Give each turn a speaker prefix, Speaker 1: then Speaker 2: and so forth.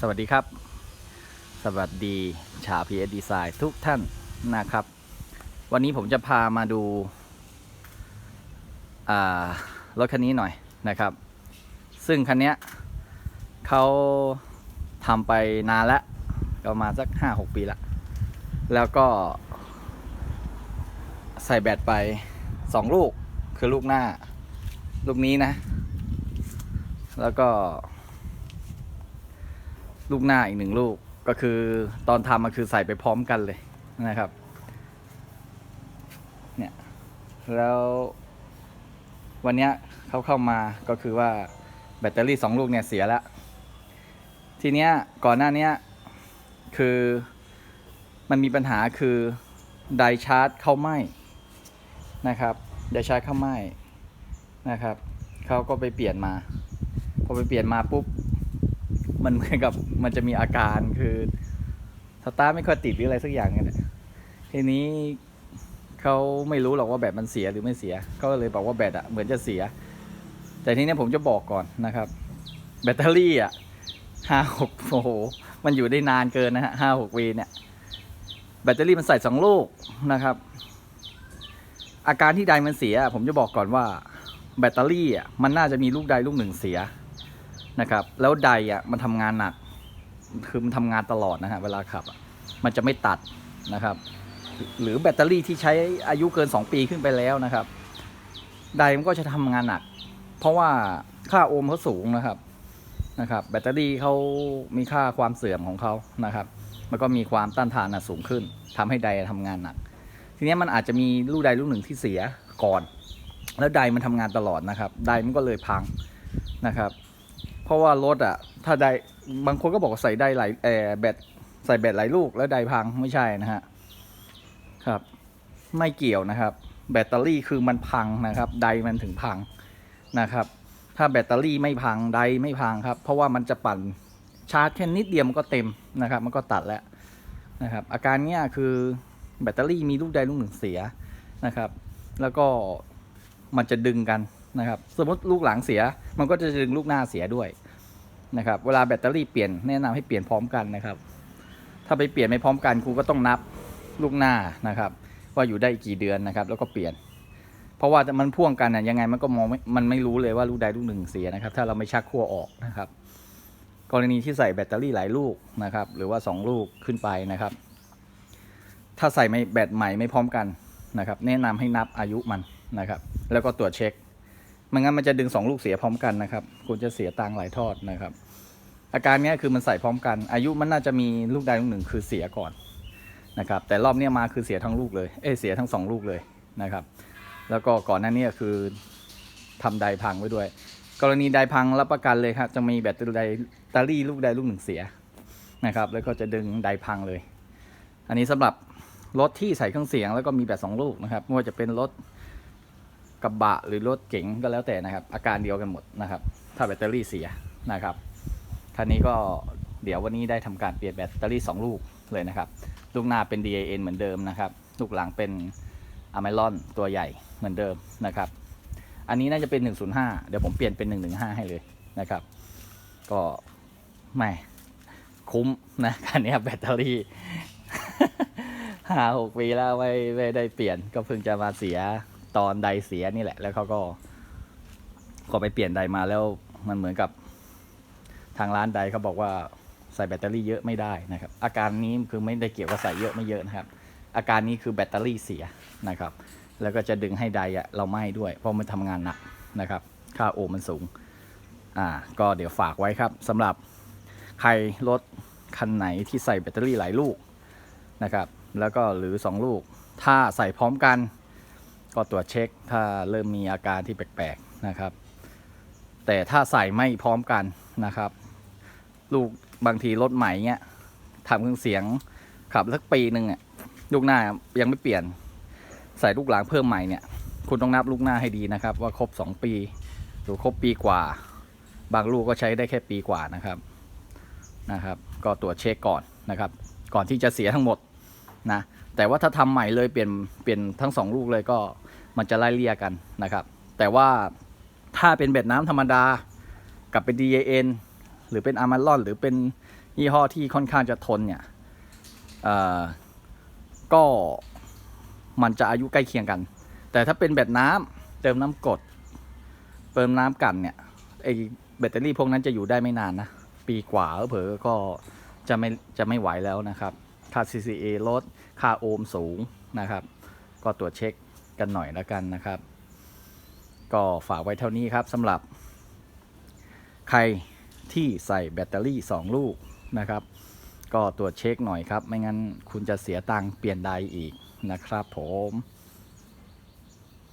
Speaker 1: สวัสดีครับ สวัสดีชาว PS Design ทุกท่านนะครับ วันนี้ผมจะพามาดูรถคันนี้หน่อยนะครับ ซึ่งคันเนี้ยเขาทำไปนานแล้วประมาณสัก 5-6 ปีละแล้วก็ ใส่แบตไป 2 ลูกคือลูกหน้า ลูกนี้นะ แล้วก็ ลูกหน้าอีกหนึ่งลูกก็คือตอนทำมันคือใส่ไปพร้อมกันเลยนะครับ เนี่ย แล้ววันนี้เขาเข้ามาก็คือว่าแบตเตอรี่สองลูกเนี่ยเสียแล้ว ทีเนี้ยก่อนหน้านี้คือมันมีปัญหาคือไดชาร์จเข้าไหมนะครับไดชาร์จเข้าไหมนะครับเขาก็ไปเปลี่ยนมา พอไปเปลี่ยนมาปุ๊บ มันเหมือนกับมันจะมีอาการคือสตาร์ไม่ค่อยติดหรืออะไรสักอย่างเนี่ยทีนี้เขาไม่รู้หรอกว่าแบตมันเสียหรือไม่เสียเขาก็เลยบอกว่าแบตอะเหมือนจะเสีย แต่ทีนี้ผมจะบอกก่อนนะครับ แบตเตอรี่อะห้าหกโอ้โหมันอยู่ได้นานเกินนะฮะห้าหกวีเนี่ยแบตเตอรี่มันใส่สองลูกนะครับ อาการที่ใดมันเสีย ผมจะบอกก่อนว่าแบตเตอรี่อะมันน่าจะมีลูกใดลูกหนึ่งเสีย นะครับ แล้วไดอะมันทำงานหนัก คือมันทำงานตลอดนะฮะเวลาขับ มันจะไม่ตัดนะครับ หรือแบตเตอรี่ที่ใช้อายุเกิน 2 ปีขึ้นไปแล้วนะครับ ไดมันก็จะทำงานหนัก เพราะว่าค่าโอห์มเขาสูงนะครับนะครับ แบตเตอรี่เขามีค่าความเสื่อมของเขานะครับมันก็มีความต้านทานนะสูงขึ้นทำให้ไดทำงานหนัก ทีนี้มันอาจจะมีลูกใดลูกหนึ่งที่เสียก่อน แล้วไดมันทำงานตลอดนะครับ ไดมันก็เลยพังนะครับ เพราะว่ารถอะ ถ้าได้บางคนก็บอกว่าใส่ไดหลายแอร์แบตใส่แบตหลายลูกแล้วไดพังไม่ใช่นะฮะครับ ไม่เกี่ยวนะครับ แบตเตอรี่คือมันพังนะครับ ไดมันถึงพังนะครับ ถ้าแบตเตอรี่ไม่พังไดไม่พังครับ เพราะว่ามันจะปั่นชาร์จแค่นิดเดียวมันก็เต็มนะครับ มันก็ตัดแล้วนะครับ อาการเนี้ยคือแบตเตอรี่มีลูกใดลูกหนึ่งเสียนะครับ แล้วก็มันจะดึงกันนะครับ สมมติลูกหลังเสีย มันก็จะดึงลูกหน้าเสียด้วย นะครับเวลาแบตเตอรี่เปลี่ยนแนะนำให้เปลี่ยนพร้อมกันนะครับ ถ้าไปเปลี่ยนไม่พร้อมกันครูก็ต้องนับลูกหน้านะครับ ว่าอยู่ได้อีกกี่เดือนนะครับ แล้วก็เปลี่ยน เพราะว่ามันพ่วงกันนะยังไงมันก็มองมันไม่รู้เลยว่าลูกใดลูกหนึ่งเสียนะครับ ถ้าเราไม่ชักขั้วออกนะครับ กรณีที่ใส่แบตเตอรี่หลายลูกนะครับ หรือว่าสองลูกขึ้นไปนะครับ ถ้าใส่ไม่แบตใหม่ไม่พร้อมกันนะครับ แนะนำให้นับอายุมันนะครับ แล้วก็ตรวจเช็ค ไม่งั้นมันจะดึงสองลูกเสียพร้อมกันนะครับ คุณจะเสียตังหลายทอดนะครับ อาการนี้คือมันใส่พร้อมกัน อายุมันน่าจะมีลูกใดลูกหนึ่งคือเสียก่อนนะครับ แต่รอบนี้มาคือเสียทั้งลูกเลย เอเสียทั้งสองลูกเลยนะครับ แล้วก็ก่อนหน้านี้คือทำไดพังไว้ด้วย กรณีไดพังรับประกันเลยครับ จะมีแบตเตอรี่ลูกใดลูกหนึ่งเสียนะครับ แล้วก็จะดึงไดพังเลย อันนี้สำหรับรถที่ใส่เครื่องเสียงแล้วก็มีแบตสองลูกนะครับไม่ว่าจะเป็นรถ ระบะหรือรถเก๋งก็แล้วแต่นะครับ อาการเดียวกันหมดนะครับ ถ้าแบตเตอรี่เสียนะครับท่านนี้ก็เดี๋ยววันนี้ได้ทำการเปลี่ยนแบตเตอรี่ 2 ลูกเลยนะครับลูกหน้าเป็น DAN เหมือนเดิมนะครับลูกหลังเป็นอ m ม r o n ตัวใหญ่เหมือนเดิมนะครับ อันนี้น่าจะเป็น 105 เดี๋ยวผมเปลี่ยนเป็น 115 ให้เลยนะครับ ก็ไม่คุ้มนะคันนี้แบตเตอรี่ห้าหกปีแล้วไม่ไม่ได้เปลี่ยนก็เพิ่งจะมาเสีย ตอนไดเสียนี่แหละ แล้วเขาก็ก็ไปเปลี่ยนไดมาแล้วมันเหมือนกับทางร้านไดเขาบอกว่าใส่แบตเตอรี่เยอะไม่ได้นะครับ อาการนี้คือไม่ได้เกี่ยวกับใส่เยอะไม่เยอะนะครับ อาการนี้คือแบตเตอรี่เสียนะครับ แล้วก็จะดึงให้ไดอะเราไหม่ด้วย เพราะมันทำงานหนักนะครับ ค่าโอมันสูง อ่า ก็เดี๋ยวฝากไว้ครับสำหรับใครรถคันไหนที่ใส่แบตเตอรี่หลายลูกนะครับ แล้วก็หรือ 2 ลูก ถ้าใส่พร้อมกัน ก็ตรวจเช็คถ้าเริ่มมีอาการที่แปลกๆนะครับ แต่ถ้าใส่ไม่พร้อมกันนะครับ ลูกบางทีรถใหม่เนี้ยทำเครื่องเสียงขับสักปีหนึ่งอะลูกหน้ายังไม่เปลี่ยน ใส่ลูกหลังเพิ่มใหม่เนี่ย คุณต้องนับลูกหน้าให้ดีนะครับ ว่าครบ 2 ปีหรือครบปีกว่า บางลูกก็ใช้ได้แค่ปีกว่านะครับนะครับ ก็ตรวจเช็คก่อนนะครับ ก่อนที่จะเสียทั้งหมดนะแต่ว่าถ้าทำใหม่เลยเปลี่ยนเปลี่ยนทั้งสองลูกเลยก็ มันจะไล่เลี่ยกันนะครับ แต่ว่าถ้าเป็นเบ็ดน้ำธรรมดา กับเป็น DAN หรือเป็นอาร์มาลอนหรือเป็นยี่ห้อที่ค่อนข้างจะทนเนี่ยก็มันจะอายุใกล้เคียงกัน แต่ถ้าเป็นแบตน้ำเติมน้ำกรดเติมน้ำกันเนี่ยไอแบตเตอรี่พวกนั้นจะอยู่ได้ไม่นานนะ ปีกว่าเผลอก็จะไม่จะไม่ไหวแล้วนะครับ ค่า CCA ลด ค่าโอห์มสูงนะครับ ก็ตรวจเช็ค กันหน่อยแล้วกันนะครับ ก็ฝากไว้เท่านี้ครับสำหรับ ใครที่ใส่แบตเตอรี่ 2 ลูกนะครับ ก็ตรวจเช็คหน่อยครับ ไม่งั้นคุณจะเสียตังค์เปลี่ยนไดอีกนะครับผม